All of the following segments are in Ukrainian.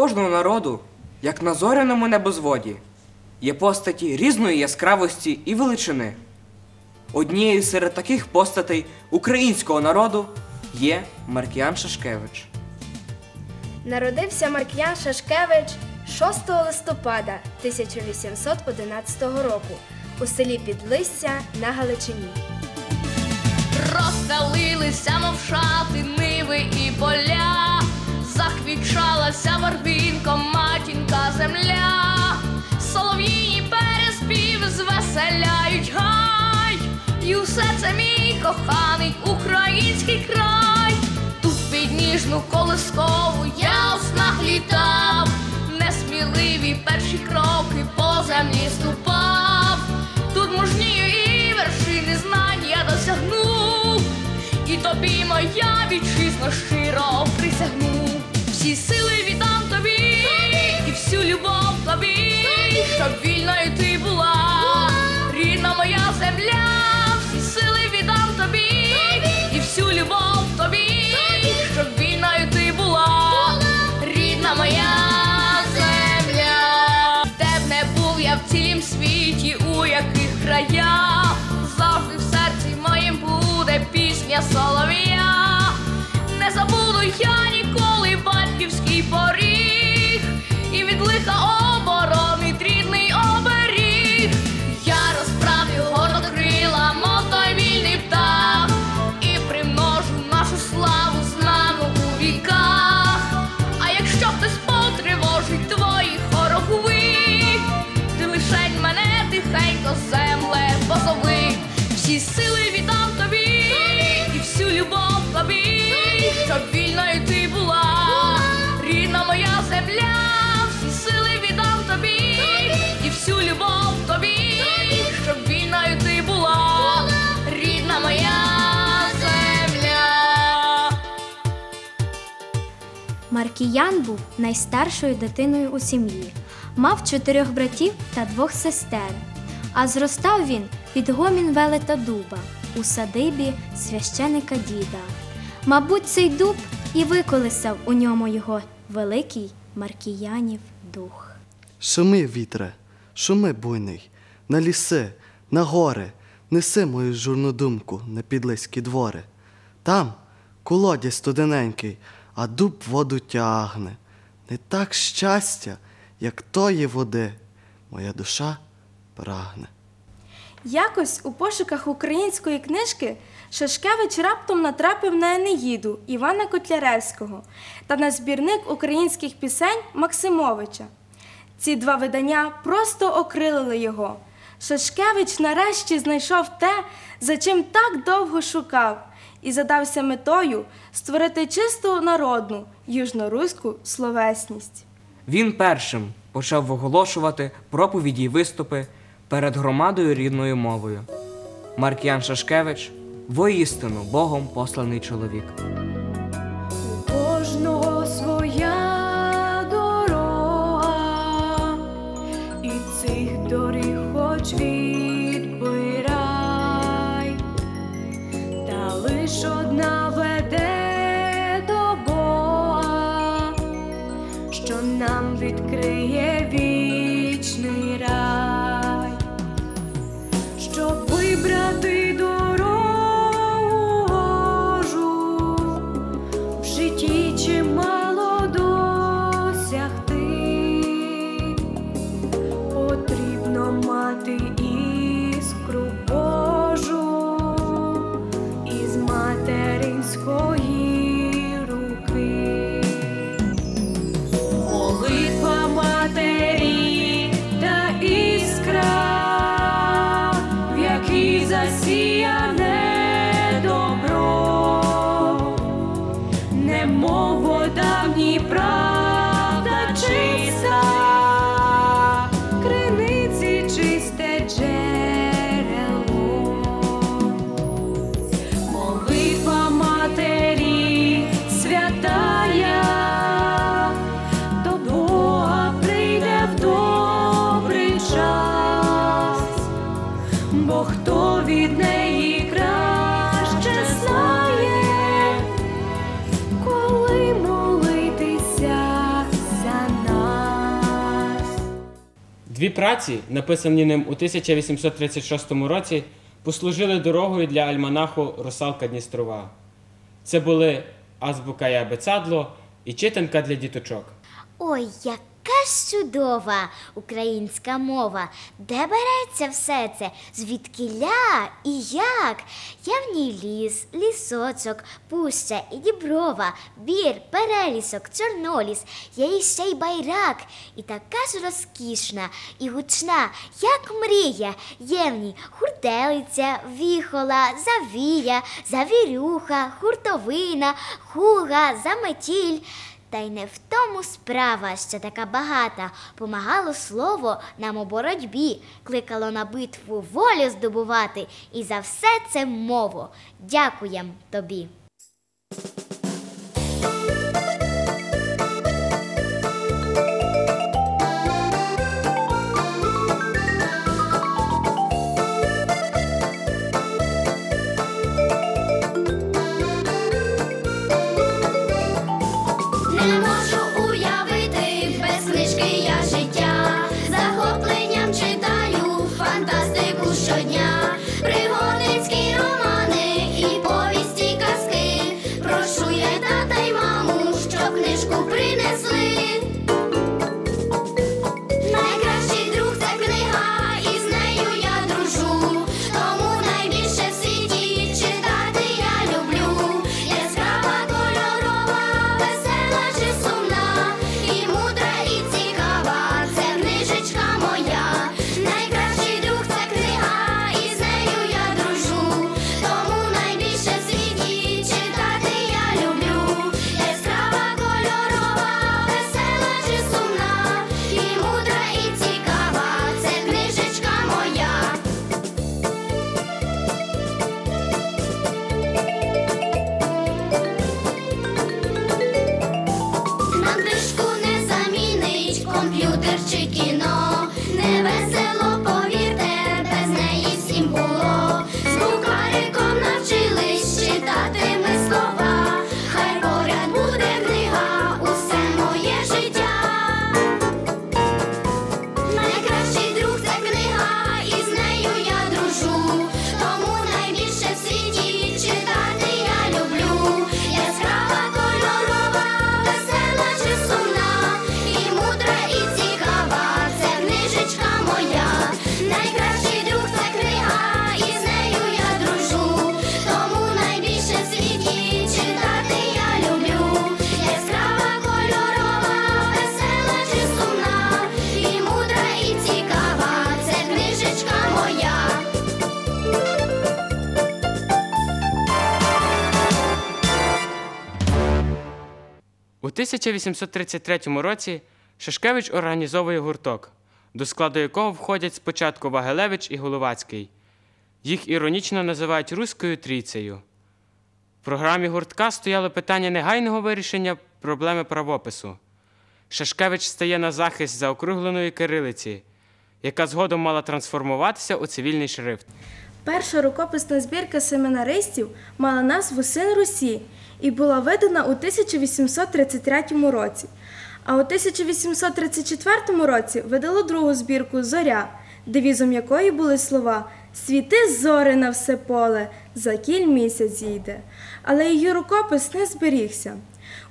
кожного народу, як на зоряному небозводі, є постаті різної яскравості і величини. Однією серед таких постатей українського народу є Маркіян Шашкевич. Народився Марк'ян Шашкевич 6 листопада 1811 року у селі Підлисся на Галичині. Розстелилися, мов шати, ниви і поля, заквічалася барвінком матінка земля, солов'їні переспів звеселяють гай, і усе це мій коханий український край. Тут під ніжну колискову я снах літав, несміливі перші кроки по землі ступав. Тут мужнію і вершини знань я досягну, і тобі моя вітчизно щиро присягну. Всі сили віддам тобі, і всю любов тобі, щоб вільною ти була, рідна моя земля, всі сили віддам тобі, і всю любов тобі, щоб вільною ти була, рідна моя земля. Де б не був я в цілім світі, у яких краях завжди в серці моїм буде пісня солов'я. Не забуду я ніколи Маркіян був найстаршою дитиною у сім'ї, мав чотирьох братів та двох сестер. А зростав він під гомін велета дуба у садибі священика діда. Мабуть, цей дуб і виколисав у ньому його великий Маркіянів дух. Шуми, вітре, шуми буйний, на ліси, на гори, неси мою журну думку на підлиські двори. Там колодязь студененький, а дуб воду тягне. Не так щастя, як тої води, моя душа прагне. Якось у пошуках української книжки Шашкевич раптом натрапив на Енеїду Івана Котляревського та на збірник українських пісень Максимовича. Ці два видання просто окрилили його. Шашкевич нарешті знайшов те, за чим так довго шукав, і задався метою створити чисту народну южноруську словесність. Він першим почав виголошувати проповіді й виступи перед громадою рідною мовою. Маркіян Шашкевич воістину Богом посланий чоловік. Кожного своя дорога, і нам Дві праці, написані ним у 1836 році, послужили дорогою для альманаху Русалка Дністрова. Це були азбука і абецадло і читанка для діточок. Ой, яка чудова українська мова. Де береться все це? Звідкиля і як? Я в ній ліс, лісочок, пуща і діброва, бір, перелісок, чорноліс, є іще й байрак, і така ж розкішна і гучна, як мрія. Є в ній хуртелиця, віхола, завія, завірюха, хуртовина, хуга, заметіль. Та й не в тому справа, що така багата. Помагало слово нам у боротьбі, кликало на битву волю здобувати, і за все це мову. Дякуєм тобі. 1833 році Шашкевич організовує гурток, до складу якого входять спочатку Вагелевич і Головацький. Їх іронічно називають Руською трійцею. В програмі гуртка стояло питання негайного вирішення проблеми правопису. Шашкевич стає на захист заокругленої кирилиці, яка згодом мала трансформуватися у цивільний шрифт. Перша рукописна збірка семинаристів мала назву Син Русі і була видана у 1833 році. А у 1834 році видало другу збірку Зоря, девізом якої були слова Світи зори на все поле, за кіль місяць зійде. Але її рукопис не зберігся.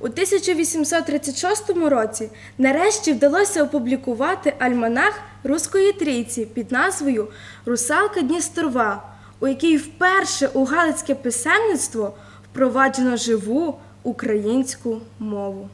У 1836 році нарешті вдалося опублікувати альманах Руської трійці під назвою Русалка Дністрова, у якій вперше у галицьке писемництво впроваджено живу українську мову.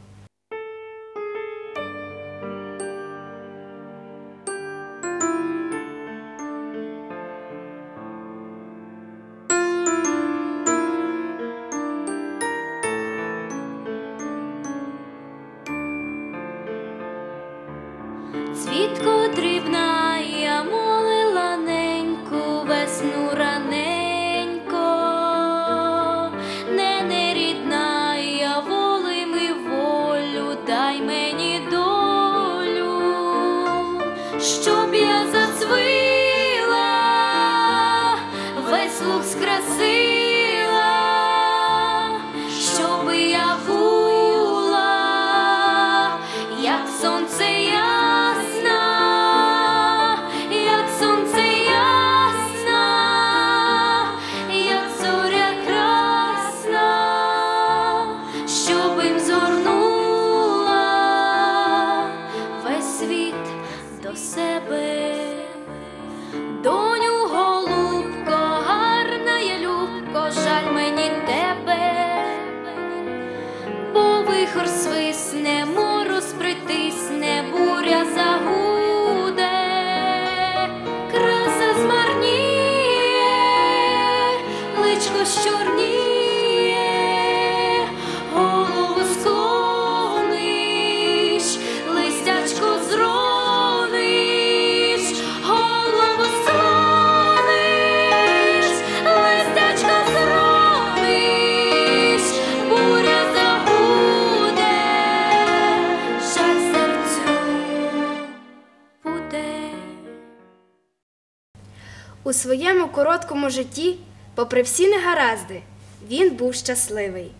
У своєму короткому житті, попри всі негаразди, він був щасливий.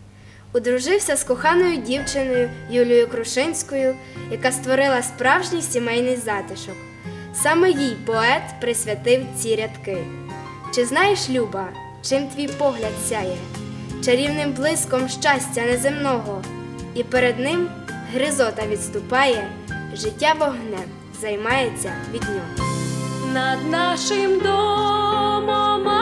Одружився з коханою дівчиною Юлією Крушинською, яка створила справжній сімейний затишок. Саме їй поет присвятив ці рядки. Чи знаєш, Люба, чим твій погляд сяє, чарівним блиском щастя неземного, і перед ним гризота відступає, життя вогнем займається від нього над нашим домом.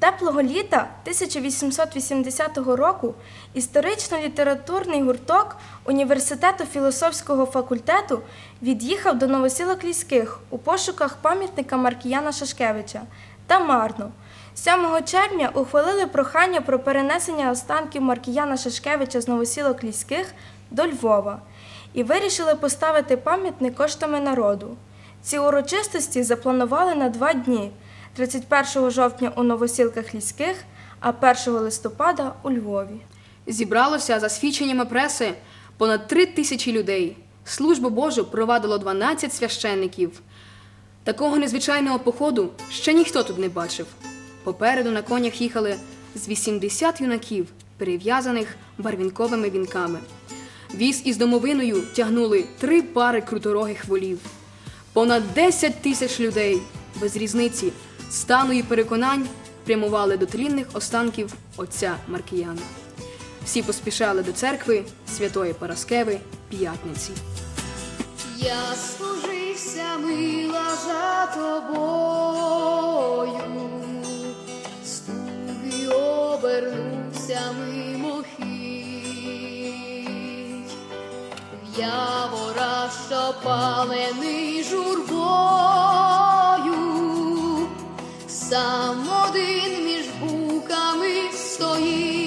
Теплого літа 1880 року історично-літературний гурток Університету філософського факультету від'їхав до Новосілок Ліських у пошуках пам'ятника Маркіяна Шашкевича та марно. 7 червня ухвалили прохання про перенесення останків Маркіяна Шашкевича з Новосілок Ліських до Львова і вирішили поставити пам'ятник коштами народу. Ці урочистості запланували на два дні 31 жовтня у Новосілках Ліських, а 1 листопада у Львові. Зібралося за свідченнями преси понад три тисячі людей. Службу Божу провадило 12 священників. Такого незвичайного походу ще ніхто тут не бачив. Попереду на конях їхали з 80 юнаків, перев'язаних барвінковими вінками. Віз із домовиною тягнули три пари круторогих волів. Понад 10 тисяч людей без різниці, стану і переконань прямували до тлінних останків отця Маркіяна. Всі поспішали до церкви Святої Параскеви П'ятниці. Я служився мила за тобою, стуги обернувся мимохідь, в явора, що палений журбою, сам один між буками стоїть.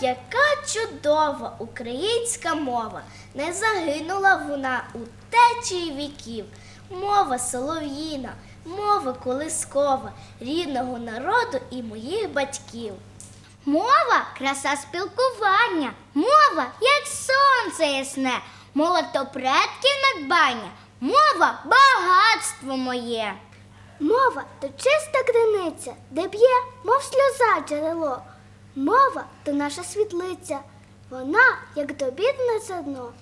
Яка чудова українська мова! Не загинула вона у течії віків. Мова солов'їна, мова колискова, рідного народу і моїх батьків. Мова краса спілкування, мова, як сонце ясне, мова то предків надбання, мова багатство моє. Мова то чиста криниця, де б'є, мов сльоза джерело. Мова то наша світлиця, вона, як добірне зерно.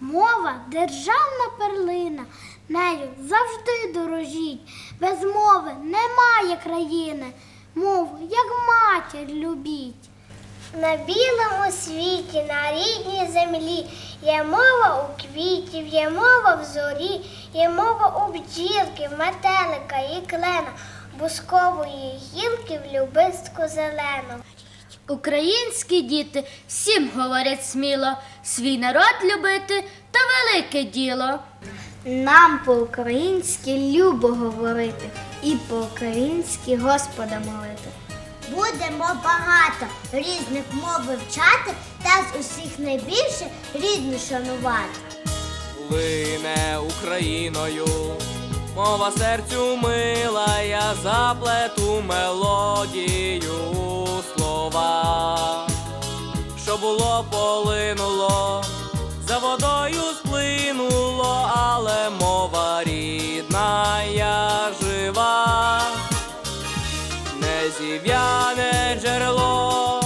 Мова державна перлина, нею завжди дорожіть. Без мови немає країни, мову, як матір любіть. На білому світі, на рідній землі є мова у квітів, є мова в зорі, є мова у бджілки, метелика і клена, бускової гілки в любистку зелену. Українські діти всім говорять сміло, свій народ любити то велике діло. Нам по-українськи любо говорити і по-українськи Господа молити. Будемо багато різних мов вивчати та з усіх найбільше рідну шанувати. Лине Україною, мова серцю мила, я заплету мелодію слова, що було полинуло, за водою сплинуло, але мова рідна, я жива, не зів'яне джерело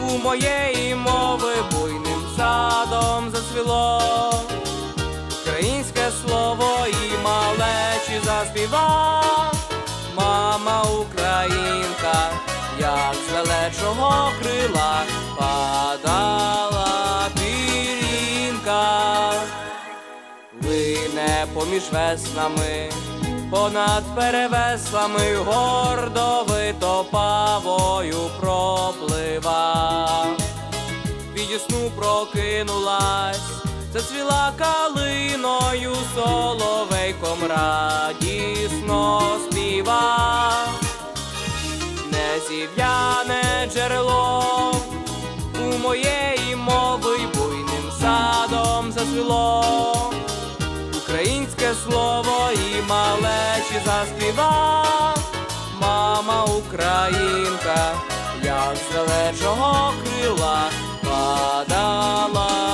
у моєї мови буйним садом зацвіло. І малечі заспіва, мама українка, як з величого крила падала пірінка, лине поміж веснами, понад перевеслами гордо витопавою проплива. Від сну прокинулась, зацвіла калиною, соловейком радісно співа, не зів'яне джерело у моєї мови буйним садом зацвіло. Українське слово і малечі заспіва, мама українка, як з далечого крила падала.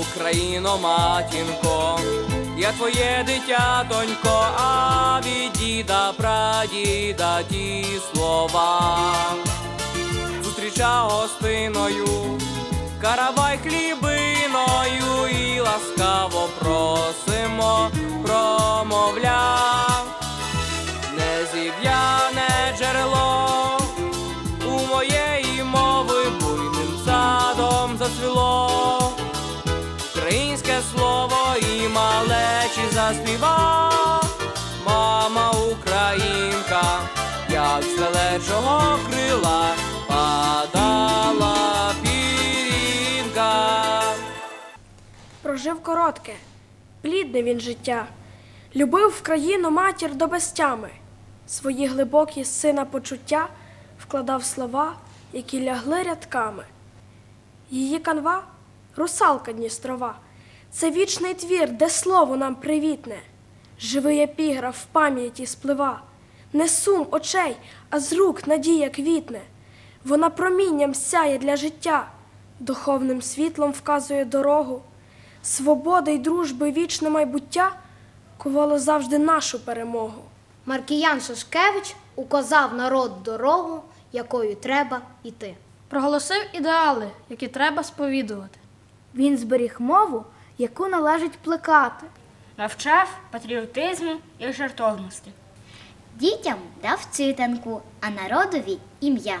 Україно, матінко, я твоє дитятонько, а від діда, прадіда ті слова. Зустріча гостиною, каравай хлібиною і ласкаво просимо, промовля, не зів'яне заспіва, мама українка, як з далечого крила падала пірінка. Прожив коротке, плідне він життя, любив в країну матір до безтями, свої глибокі сина почуття вкладав слова, які лягли рядками. Її канва русалка Дністрова, це вічний твір, де слово нам привітне, живий епіграф в пам'яті сплива, не сум очей, а з рук надія квітне. Вона промінням сяє для життя, духовним світлом вказує дорогу. Свобода й дружби вічне майбуття кувало завжди нашу перемогу. Маркіян Шашкевич указав народ дорогу, якою треба йти. Проголосив ідеали, які треба сповідувати. Він зберіг мову, яку належить плекати. Навчав патріотизму і жертовності. Дітям дав цитанку, а народові ім'я.